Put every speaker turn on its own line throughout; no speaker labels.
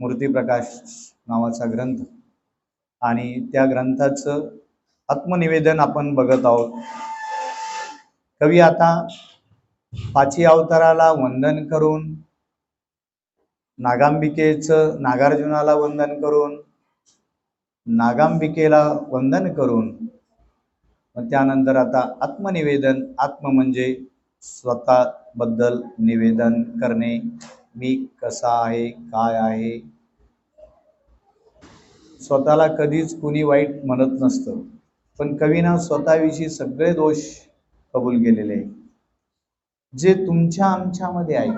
मूर्तिप्रकाश नावाचा ग्रंथ. आणि त्या ग्रंथाचं आत्मनिवेदन आपण बघत आहोत. कवी आता पाची अवताराला वंदन करून नागांबिकेचं नागार्जुनाला वंदन करून नागांबिकेला वंदन करून मग त्यानंतर आता आत्मनिवेदन आत्म म्हणजे स्वतःबद्दल निवेदन करणे. मी कसा आहे काय आहे? स्वतःला कधीच कुणी वाईट म्हणत नसतं. पण कवीनं स्वतःविषयी सगळे दोष कबूल केलेले आहे जे तुमच्या आमच्यामध्ये आहे.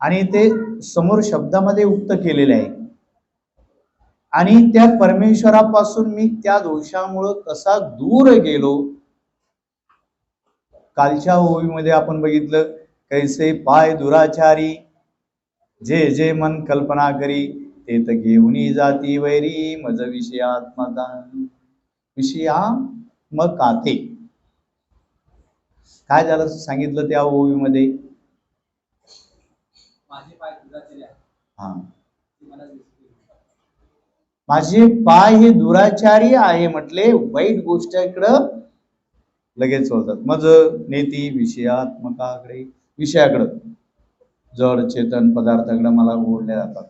आणि ते समोर शब्दामध्ये उक्त केलेले आहे. आणि त्या परमेश्वरापासून मी त्या दोषामुळं कसा दूर गेलो? कालच्या ओवीमध्ये आपण बघितलं कैसे पाय दुराचारी? जे जे मन कल्पना करी ते तर घेऊनी जाती वैरी मज विषयात्मका विषया मग काथे काय झालं सांगितलं त्या ओवीमध्ये? हा. माझे पाय हे दुराचारी आहे म्हटले वाईट गोष्टीकडं लगेच होतात मज नेती विषयात्मकाकडे विषयाकडं. जड चेतन पदार्थाकडं मला ओढल्या जातात.